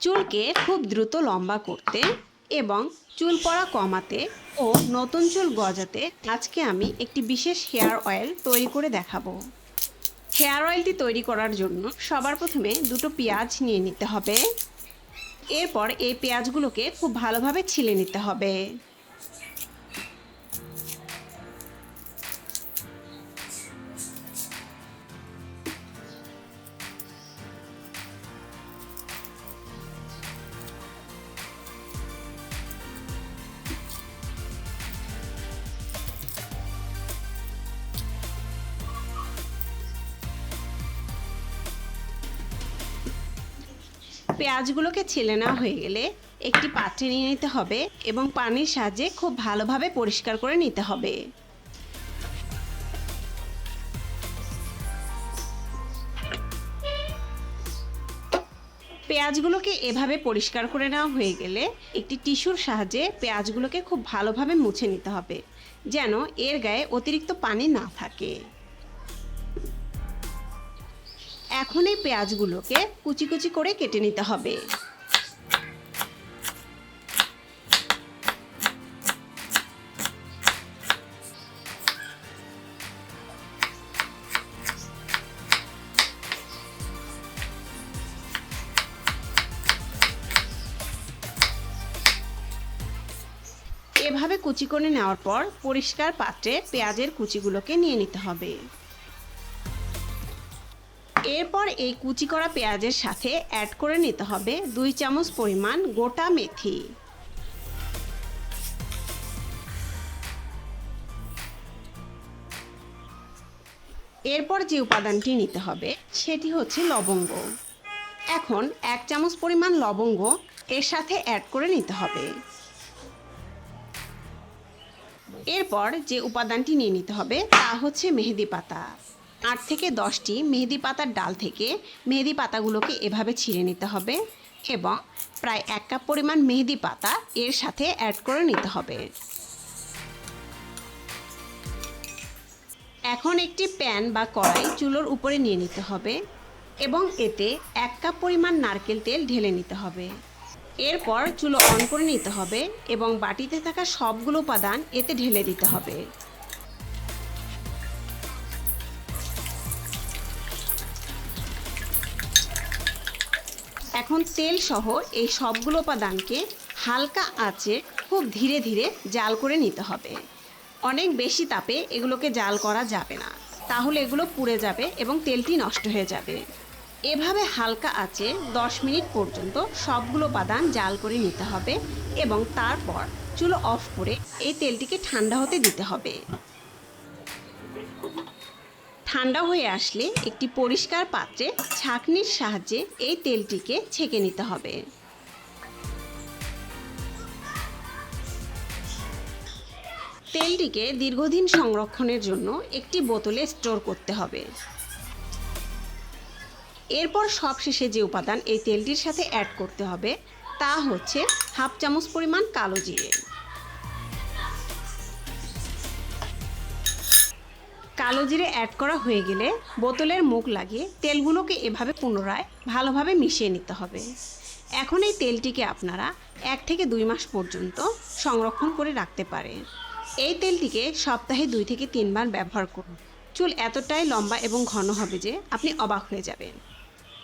চুলকে খুব দ্রুত লম্বা করতে এবং চুল পড়া কমাতে ও নতুন চুল গজাতে আজকে আমি একটি বিশেষ হেয়ার অয়েল তৈরি করে দেখাবো। হেয়ার অয়েলটি তৈরি করার জন্য সবার প্রথমে দুটো পেঁয়াজ নিয়ে নিতে হবে। এরপর এই পেঁয়াজগুলোকে খুব ভালোভাবে ছিলে নিতে হবে। পেঁয়াজগুলোকে ছেলে নেওয়া হয়ে গেলে একটি পাত্রে নিয়ে নিতে হবে এবং পানির সাহায্যে খুব ভালোভাবে পরিষ্কার করে নিতে হবে। পেঁয়াজগুলোকে এভাবে পরিষ্কার করে নেওয়া হয়ে গেলে একটি টিস্যুর সাহায্যে পেঁয়াজগুলোকে খুব ভালোভাবে মুছে নিতে হবে, যেন এর গায়ে অতিরিক্ত পানি না থাকে। এখন এই পেঁয়াজগুলোকে কুচি কুচি করে কেটে নিতে হবে। এভাবে কুচি করে নেওয়ার পর পরিষ্কার পাত্রে পেঁয়াজের কুচিগুলোকে নিয়ে নিতে হবে। এরপর এই কুচি করা পেঁয়াজের সাথে অ্যাড করে নিতে হবে দুই চামচ পরিমাণ গোটা মেথি। এরপর যে উপাদানটি নিতে হবে, সেটি হচ্ছে লবঙ্গ। এখন এক চামচ পরিমাণ লবঙ্গ এর সাথে অ্যাড করে নিতে হবে। এরপর যে উপাদানটি নিয়ে নিতে হবে, তা হচ্ছে মেহেদি পাতা। আট থেকে দশটি মেহেদি পাতার ডাল থেকে মেহেদি পাতাগুলোকে এভাবে ছিঁড়ে নিতে হবে এবং প্রায় এক কাপ পরিমাণ মেহেদি পাতা এর সাথে অ্যাড করে নিতে হবে। এখন একটি প্যান বা কড়াই চুলোর উপরে নিয়ে নিতে হবে এবং এতে এক কাপ পরিমাণ নারকেল তেল ঢেলে নিতে হবে। এরপর চুলো অন করে নিতে হবে এবং বাটিতে থাকা সবগুলো উপাদান এতে ঢেলে দিতে হবে। এখন তেল সহ এই সবগুলো উপাদানকে হালকা আঁচে খুব ধীরে ধীরে জাল করে নিতে হবে। অনেক বেশি তাপে এগুলোকে জাল করা যাবে না। তাহলে এগুলো পুড়ে যাবে এবং তেলটি নষ্ট হয়ে যাবে। এভাবে হালকা আঁচে 10 মিনিট পর্যন্ত সবগুলো উপাদান জাল করে নিতে হবে এবং তারপর চুলো অফ করে এই তেলটিকে ঠান্ডা হতে দিতে হবে। ঠান্ডা হয়ে আসলে একটি পরিষ্কার পাত্রে ছাঁকনির সাহায্যে এই তেলটিকে ছেঁকে নিতে হবে। তেলটিকে দীর্ঘদিন সংরক্ষণের জন্য একটি বোতলে স্টোর করতে হবে। এরপর সবশেষে যে উপাদান এই তেলটির সাথে অ্যাড করতে হবে তা হচ্ছে হাফ চামচ পরিমাণ কালো জিরে। কালো জিরে অ্যাড করা হয়ে গেলে বোতলের মুখ লাগিয়ে তেলগুলোকে এভাবে পুনরায় ভালোভাবে মিশিয়ে নিতে হবে। এখন এই তেলটিকে আপনারা এক থেকে দুই মাস পর্যন্ত সংরক্ষণ করে রাখতে পারেন। এই তেলটিকে সপ্তাহে দুই থেকে তিনবার ব্যবহার করুন। চুল এতটাই লম্বা এবং ঘন হবে যে আপনি অবাক হয়ে যাবেন।